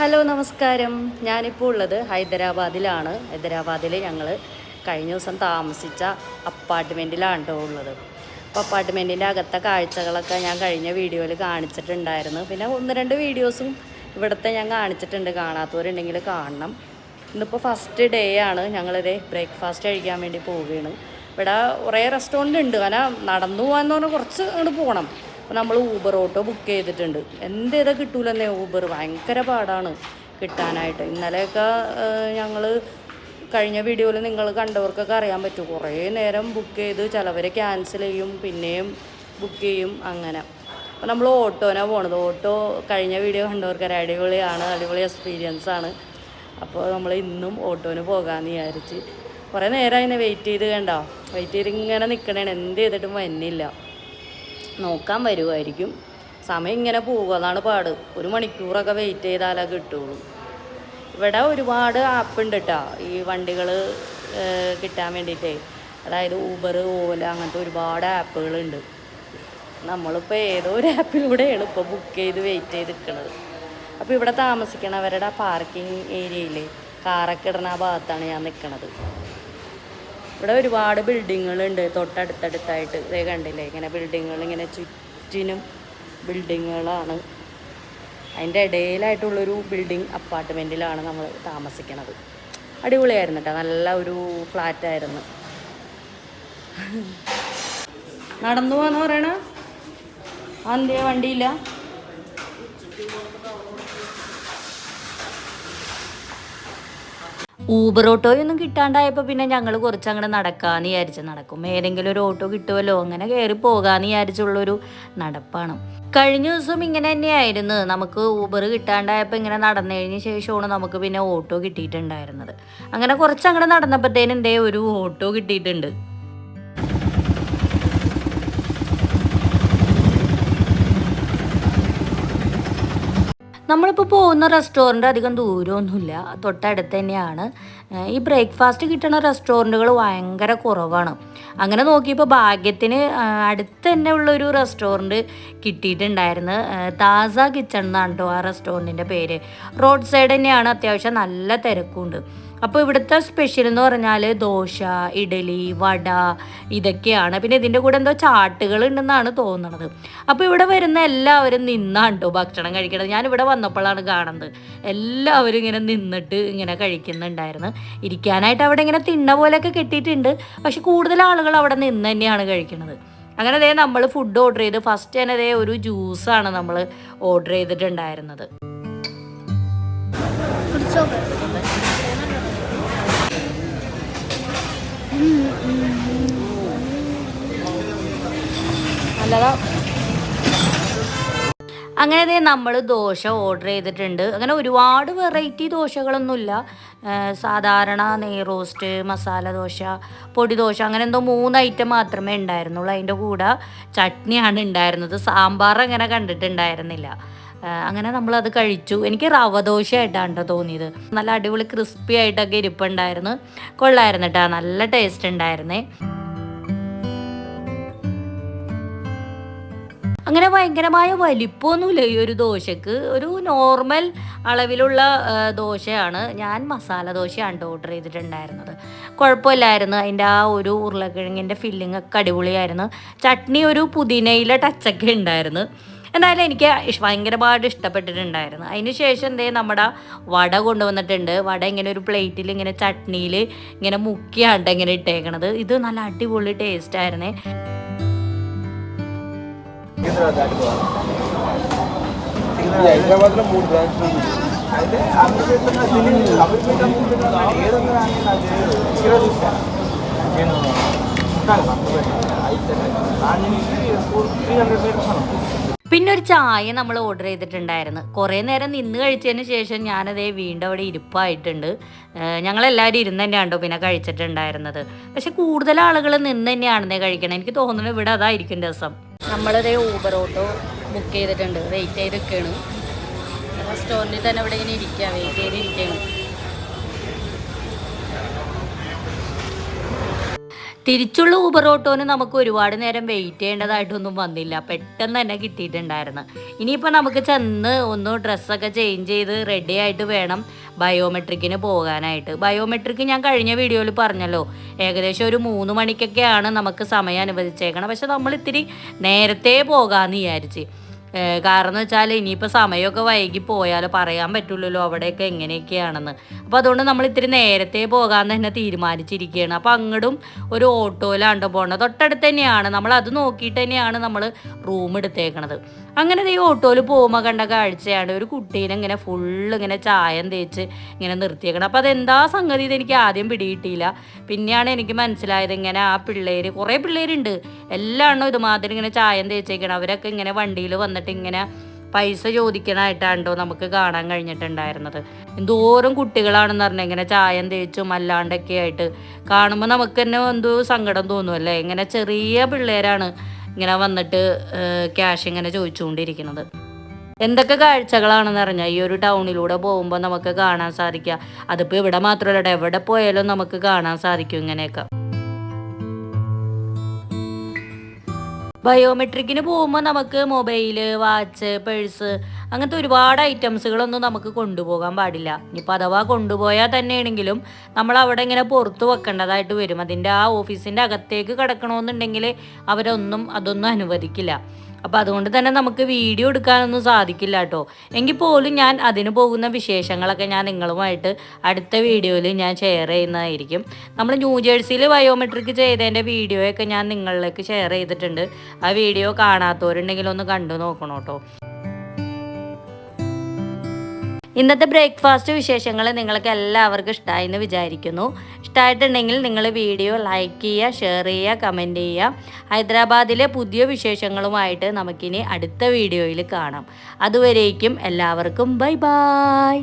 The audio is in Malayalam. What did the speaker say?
ഹലോ നമസ്കാരം. ഞാനിപ്പോൾ ഉള്ളത് ഹൈദരാബാദിലാണ്. ഹൈദരാബാദിൽ ഞങ്ങൾ കഴിഞ്ഞ ദിവസം താമസിച്ച അപ്പാർട്ട്മെന്റിലാണ് കേട്ടോ ഉള്ളത്. അപ്പോൾ അപ്പാർട്ട്മെന്റിന്റെ അകത്തെ കാഴ്ചകളൊക്കെ ഞാൻ കഴിഞ്ഞ വീഡിയോയിൽ കാണിച്ചിട്ടുണ്ടായിരുന്നു. പിന്നെ ഒന്ന് രണ്ട് വീഡിയോസും ഇവിടുത്തെ ഞാൻ കാണിച്ചിട്ടുണ്ട്. കാണാത്തവരുണ്ടെങ്കിൽ കാണണം. ഇന്നിപ്പോൾ ഫസ്റ്റ് ഡേ ആണ്. ഞങ്ങളിത് ബ്രേക്ക്ഫാസ്റ്റ് കഴിക്കാൻ വേണ്ടി പോവുകയാണ്. ഇവിടെ കുറേ റെസ്റ്റോറന്റ് ഉണ്ട്. കാരണം നടന്നു പോകാന്ന് പറഞ്ഞാൽ കുറച്ച് അങ്ങോട്ട് പോകണം അപ്പോൾ നമ്മൾ ഊബർ ഓട്ടോ ബുക്ക് ചെയ്തിട്ടുണ്ട്. എന്ത് ചെയ്താൽ കിട്ടൂലെന്നേ ഊബർ ഭയങ്കര പാടാണ് കിട്ടാനായിട്ട്. ഇന്നലെയൊക്കെ ഞങ്ങൾ കഴിഞ്ഞ വീഡിയോയിൽ നിങ്ങൾ കണ്ടവർക്കൊക്കെ അറിയാൻ പറ്റും. കുറേ നേരം ബുക്ക് ചെയ്ത് ചിലവർ ക്യാൻസൽ ചെയ്യും പിന്നെയും ബുക്ക് ചെയ്യും അങ്ങനെ. അപ്പോൾ നമ്മൾ ഓട്ടോനാണ് പോണത്. ഓട്ടോ കഴിഞ്ഞ വീഡിയോ കണ്ടവർക്ക് ഒരു അടിപൊളിയാണ് അടിപൊളി എക്സ്പീരിയൻസ് ആണ്. അപ്പോൾ നമ്മൾ ഇന്നും ഓട്ടോന് പോകാമെന്ന് വിചാരിച്ച്. കുറേ നേരമായി വെയിറ്റ് ചെയ്ത് കണ്ടോ? വെയിറ്റ് ചെയ്ത് ഇങ്ങനെ നിൽക്കണേണ് എന്ത് ചെയ്തിട്ടും വന്നില്ല. നോക്കാൻ വരുമായിരിക്കും സമയം ഇങ്ങനെ പോകും അതാണ് പാട്. ഒരു മണിക്കൂറൊക്കെ വെയിറ്റ് ചെയ്താലേ കിട്ടുള്ളൂ. ഇവിടെ ഒരുപാട് ആപ്പ് ഉണ്ട് കേട്ടോ ഈ വണ്ടികൾ കിട്ടാൻ വേണ്ടിയിട്ടേ. അതായത് ഊബർ ഓല അങ്ങനത്തെ ഒരുപാട് ആപ്പുകളുണ്ട് നമ്മളിപ്പോൾ ഏതോ ഒരു ആപ്പിലൂടെയാണ് ഇപ്പോൾ ബുക്ക് ചെയ്ത് വെയിറ്റ് ചെയ്ത് നിൽക്കുന്നത് അപ്പോൾ ഇവിടെ താമസിക്കണവരുടെ പാർക്കിംഗ് ഏരിയയിൽ കാറൊക്കെ ഇടുന്ന ആ ഭാഗത്താണ് ഞാൻ നിൽക്കണത് ഇവിടെ ഒരുപാട് ബിൽഡിങ്ങുകളുണ്ട്. തൊട്ടടുത്തടുത്തായിട്ട് ഇതേ കണ്ടില്ലേ? ഇങ്ങനെ ബിൽഡിങ്ങുകൾ ഇങ്ങനെ ചുറ്റിനും ബിൽഡിങ്ങുകളാണ്. അതിന്റെ ഇടയിലായിട്ടുള്ളൊരു ബിൽഡിംഗ് അപ്പാർട്ട്മെന്റിലാണ് നമ്മൾ താമസിക്കണത്. അടിപൊളിയായിരുന്നു കേട്ടോ നല്ല ഒരു ഫ്ലാറ്റായിരുന്നു. നടന്നു പോകാന്ന് പറയണ? അന്ത്യ വണ്ടിയില്ല? ഊബർ ഓട്ടോയൊന്നും കിട്ടാണ്ടായപ്പോൾ പിന്നെ ഞങ്ങൾ കുറച്ച് അങ്ങോട്ട് നടക്കാമെന്ന് വിചാരിച്ച്. നടക്കും ഏതെങ്കിലും ഒരു ഓട്ടോ കിട്ടുമല്ലോ അങ്ങനെ കയറി പോകാമെന്ന് വിചാരിച്ചുള്ളൊരു നടപ്പാണ്. കഴിഞ്ഞ ദിവസം ഇങ്ങനെ തന്നെയായിരുന്നു. നമുക്ക് ഊബർ കിട്ടാണ്ടായപ്പോൾ ഇങ്ങനെ നടന്നു കഴിഞ്ഞ ശേഷമാണ് നമുക്ക് പിന്നെ ഓട്ടോ കിട്ടിയിട്ടുണ്ടായിരുന്നത്. അങ്ങനെ കുറച്ച് അങ്ങോട്ട് നടന്നപ്പോഴത്തേനും എന്തേ ഒരു ഓട്ടോ കിട്ടിയിട്ടുണ്ട്. നമ്മളിപ്പോൾ പോകുന്ന റെസ്റ്റോറന്റ് അധികം ദൂരമൊന്നുമില്ല. തൊട്ടടുത്ത് തന്നെയാണ്. ഈ ബ്രേക്ക്ഫാസ്റ്റ് കിട്ടുന്ന റെസ്റ്റോറന്റുകൾ ഭയങ്കര കുറവാണ്. അങ്ങനെ നോക്കിയപ്പോൾ ഭാഗ്യത്തിന് അടുത്ത് തന്നെ ഉള്ളൊരു റെസ്റ്റോറന്റ് കിട്ടിയിട്ടുണ്ടായിരുന്നു. താസ കിച്ചൺ എന്നാണ് കേട്ടോ ആ റെസ്റ്റോറന്റിന്റെ പേര്. റോഡ് സൈഡ് തന്നെയാണ് അത്യാവശ്യം നല്ല തിരക്കുണ്ട്. അപ്പോൾ ഇവിടുത്തെ സ്പെഷ്യൽ എന്ന് പറഞ്ഞാൽ ദോശ ഇഡലി വട ഇതൊക്കെയാണ്. പിന്നെ ഇതിന്റെ കൂടെ എന്തോ ചാട്ടുകൾ ഉണ്ടെന്നാണ് തോന്നുന്നത് അപ്പോൾ ഇവിടെ വരുന്ന എല്ലാവരും നിന്നാണ് കേട്ടോ ഭക്ഷണം കഴിക്കണത്? ഞാൻ ഇവിടെ വന്നപ്പോഴാണ് കാണുന്നത്. എല്ലാവരും ഇങ്ങനെ നിന്നിട്ട് ഇങ്ങനെ കഴിക്കുന്നുണ്ടായിരുന്നു. ഇരിക്കാനായിട്ട് അവിടെ ഇങ്ങനെ തിണ്ണ പോലെയൊക്കെ കെട്ടിയിട്ടുണ്ട്. പക്ഷെ കൂടുതൽ ആളുകൾ അവിടെ നിന്ന് തന്നെയാണ് കഴിക്കുന്നത് അങ്ങനെ അതേ നമ്മൾ ഫുഡ് ഓർഡർ ചെയ്ത് ഫസ്റ്റ് തന്നെ അതേ ഒരു ജ്യൂസാണ് നമ്മൾ ഓർഡർ ചെയ്തിട്ടുണ്ടായിരുന്നത്. നല്ലതാ അങ്ങനെ ദേ നമ്മൾ ദോശ ഓർഡർ ചെയ്തിട്ടുണ്ട്. അങ്ങനെ ഒരുപാട് വെറൈറ്റി ദോശകളൊന്നുമില്ല. സാധാരണ നെയ് റോസ്റ്റ് മസാല ദോശ പൊടി ദോശ അങ്ങനെ എന്തോ മൂന്ന് ഐറ്റം മാത്രമേ ഉണ്ടായിരുന്നുള്ളൂ. അതിന്റെ കൂടെ ചട്നിയാണ് ഉണ്ടായിരുന്നത്. സാമ്പാർ അങ്ങനെ കണ്ടിട്ടുണ്ടായിരുന്നില്ല. അങ്ങനെ നമ്മളത് കഴിച്ചു. എനിക്ക് റവ ദോശയായിട്ടാണ് കേട്ടോ തോന്നിയത്. നല്ല അടിപൊളി ക്രിസ്പി ആയിട്ടൊക്കെ ഇരിപ്പുണ്ടായിരുന്നു. കൊള്ളായിരുന്നു കേട്ടോ നല്ല ടേസ്റ്റ് ഉണ്ടായിരുന്നേ. അങ്ങനെ ഭയങ്കരമായ വലിപ്പമൊന്നുമില്ല ഈ ഒരു ദോശക്ക്. ഒരു നോർമൽ അളവിലുള്ള ദോശയാണ്. ഞാൻ മസാല ദോശയാണ് ഓർഡർ ചെയ്തിട്ടുണ്ടായിരുന്നത്. കുഴപ്പമില്ലായിരുന്നു. അതിന്റെ ആ ഒരു ഉരുളക്കിഴങ്ങിന്റെ ഫില്ലിംഗ് ഒക്കെ അടിപൊളിയായിരുന്നു. ചട്നി ഒരു പുതിനയിലെ ടച്ചൊക്കെ ഉണ്ടായിരുന്നു. എന്തായാലും എനിക്ക് ഇഷ്- ഭയങ്കരമായിട്ട് ഇഷ്ടപ്പെട്ടിട്ടുണ്ടായിരുന്നു അതിന് ശേഷം എന്തേ നമ്മുടെ വട കൊണ്ടുവന്നിട്ടുണ്ട് വട ഇങ്ങനെ ഒരു പ്ലേറ്റിൽ ഇങ്ങനെ ചട്നിയിൽ ഇങ്ങനെ മുക്കിയാണ്ട് ഇങ്ങനെ ഇട്ടേക്കണത് ഇത് നല്ല അടിപൊളി ടേസ്റ്റ് ആയിരുന്നേ హైదరాబాద్ లో మూడు బ్రాంచ్లు ఉన్నాయి అయితే అమీర్పేట నాకు తెలియదు అమీర్పేట అమీర్పేట నాకు ఏడుందో కానీ నాకు తెలియదు ఇక్కడ చూస్తాను నేను ఉంటాను అమీర్పేట అయితే దాని నుంచి ఫోర్ త్రీ హండ్రెడ్ మీటర్స్ అనుకో പിന്നെ ഒരു ചായ നമ്മൾ ഓർഡർ ചെയ്തിട്ടുണ്ടായിരുന്നു. കുറേ നേരം നിന്ന് കഴിച്ചതിന് ശേഷം ഞാനതേ വീണ്ടും അവിടെ ഇരിപ്പായിട്ടുണ്ട്. ഞങ്ങളെല്ലാവരും ഇരുന്ന് തന്നെയാണ് ട്ടോ പിന്നെ കഴിച്ചിട്ടുണ്ടായിരുന്നത്. പക്ഷെ കൂടുതൽ ആളുകൾ നിന്ന് തന്നെയാണെന്നേ കഴിക്കണം. എനിക്ക് തോന്നുന്നു ഇവിടെ അതായിരിക്കും രസം. നമ്മളതേ ഊബർ ഓട്ടോ ബുക്ക് ചെയ്തിട്ടുണ്ട്. വെയിറ്റ് ചെയ്ത് നിൽക്കുകയാണ് റെസ്റ്റോറന്റിൽ തന്നെ ഇവിടെ ഇങ്ങനെ ഇരിക്കുക വെയിറ്റ് ചെയ്തിരിക്കുകയാണ് തിരിച്ചുള്ള ഊബർ ഓട്ടോന് നമുക്ക് ഒരുപാട് നേരം വെയിറ്റ് ചെയ്യേണ്ടതായിട്ടൊന്നും വന്നില്ല. പെട്ടെന്ന് തന്നെ കിട്ടിയിട്ടുണ്ടായിരുന്നു. ഇനിയിപ്പോൾ നമുക്ക് ചെന്ന് ഒന്ന് ഡ്രസ്സൊക്കെ ചേഞ്ച് ചെയ്ത് റെഡി ആയിട്ട് വേണം ബയോമെട്രിക്കിന് പോകാനായിട്ട്. ബയോമെട്രിക് ഞാൻ കഴിഞ്ഞ വീഡിയോയിൽ പറഞ്ഞല്ലോ. ഏകദേശം ഒരു മൂന്ന് മണിക്കൊക്കെയാണ് നമുക്ക് സമയം അനുവദിച്ചേക്കണം പക്ഷെ നമ്മൾ ഇത്തിരി നേരത്തെ പോകാമെന്ന് വിചാരിച്ച്. കാരണം എന്ന് വെച്ചാൽ ഇനിയിപ്പോൾ സമയമൊക്കെ വൈകി പോയാൽ പറയാൻ പറ്റില്ലല്ലോ അവിടെയൊക്കെ എങ്ങനെയൊക്കെയാണെന്ന്. അപ്പോൾ അതുകൊണ്ട് നമ്മൾ ഇത്തിരി നേരത്തെ പോകാമെന്ന് തന്നെ തീരുമാനിച്ചിരിക്കുകയാണ് അപ്പോൾ അങ്ങോട്ടും ഒരു ഓട്ടോയിലാണ് പോകേണ്ടത് തൊട്ടടുത്ത് തന്നെയാണ്. നമ്മൾ അത് നോക്കിയിട്ട് തന്നെയാണ് നമ്മൾ റൂം എടുത്തേക്കണത്. അങ്ങനെ ഈ ഓട്ടോയിൽ പോകുമ്പോൾ കണ്ട കാഴ്ചയാണ്. ഒരു കുട്ടീനെ ഇങ്ങനെ ഫുള്ള് ഇങ്ങനെ ചായം തേച്ച് ഇങ്ങനെ നിർത്തിയേക്കണം അപ്പോൾ അതെന്താ സംഗതി ഇത് എനിക്ക് ആദ്യം പിടികിട്ടിയില്ല. പിന്നെയാണ് എനിക്ക് മനസ്സിലായത് ഇങ്ങനെ ആ പിള്ളേർ കുറേ പിള്ളേരുണ്ട്. എല്ലാം ഇതുമാതിരി ഇങ്ങനെ ചായം തേച്ചേക്കണം അവരൊക്കെ ഇങ്ങനെ വണ്ടിയിൽ വന്നിട്ട് ഇങ്ങനെ പൈസ ചോദിക്കണായിട്ടാണ്ടോ നമുക്ക് കാണാൻ കഴിഞ്ഞിട്ടുണ്ടായിരുന്നത്. എന്തോരം കുട്ടികളാണെന്ന് പറഞ്ഞാൽ ഇങ്ങനെ ചായം തേച്ചും അല്ലാണ്ടൊക്കെ ആയിട്ട് കാണുമ്പോൾ നമുക്ക് തന്നെ എന്തോ സങ്കടം തോന്നുമല്ലേ ഇങ്ങനെ ചെറിയ പിള്ളേരാണ് ഇങ്ങനെ വന്നിട്ട് ക്യാഷ് ഇങ്ങനെ ചോദിച്ചുകൊണ്ടിരിക്കുന്നത്. എന്തൊക്കെ കാഴ്ചകളാണെന്ന് പറഞ്ഞാൽ ഈ ഒരു ടൗണിലൂടെ പോകുമ്പോൾ നമുക്ക് കാണാൻ സാധിക്കുക. അതിപ്പോൾ ഇവിടെ മാത്രമല്ല എവിടെ പോയാലും നമുക്ക് കാണാൻ സാധിക്കും ഇങ്ങനെയൊക്കെ. ബയോമെട്രിക്കിന് പോകുമ്പോൾ നമുക്ക് മൊബൈൽ വാച്ച് പേഴ്സ് അങ്ങനത്തെ ഒരുപാട് ഐറ്റംസുകളൊന്നും നമുക്ക് കൊണ്ടുപോകാൻ പാടില്ല. ഇനിയിപ്പോൾ അഥവാ കൊണ്ടുപോയാൽ തന്നെയാണെങ്കിലും നമ്മൾ അവിടെ ഇങ്ങനെ പുറത്ത് വെക്കേണ്ടതായിട്ട് വരും. അതിന്റെ ആ ഓഫീസിന്റെ അകത്തേക്ക് കിടക്കണമെന്നുണ്ടെങ്കിൽ അവരൊന്നും അതൊന്നും അനുവദിക്കില്ല. അപ്പോൾ അതുകൊണ്ട് തന്നെ നമുക്ക് വീഡിയോ എടുക്കാനൊന്നും സാധിക്കില്ല കേട്ടോ. എങ്കിൽ പോലും ഞാൻ അതിന് പോകുന്ന വിശേഷങ്ങളൊക്കെ ഞാൻ നിങ്ങളുമായിട്ട് അടുത്ത വീഡിയോയിൽ ഞാൻ ഷെയർ ചെയ്യുന്നതായിരിക്കും. നമ്മൾ ന്യൂ ജേഴ്സിയിൽ ബയോമെട്രിക് ചെയ്തതിന്റെ വീഡിയോയൊക്കെ ഞാൻ നിങ്ങളിലേക്ക് ഷെയർ ചെയ്തിട്ടുണ്ട്. ആ വീഡിയോ കാണാത്തവരുണ്ടെങ്കിൽ ഒന്ന് കണ്ടു നോക്കണം കേട്ടോ. ഇന്നത്തെ ബ്രേക്ക്ഫാസ്റ്റ് വിശേഷങ്ങൾ നിങ്ങൾക്ക് എല്ലാവർക്കും ഇഷ്ടമായി എന്ന് വിചാരിക്കുന്നു. ഇഷ്ടമായിട്ടുണ്ടെങ്കിൽ നിങ്ങൾ വീഡിയോ ലൈക്ക് ചെയ്യുക ഷെയർ ചെയ്യുക കമന്റ് ചെയ്യുക. ഹൈദരാബാദിലെ പുതിയ വിശേഷങ്ങളുമായിട്ട് നമുക്കിനി അടുത്ത വീഡിയോയിൽ കാണാം. അതുവരേക്കും എല്ലാവർക്കും ബൈ ബായ്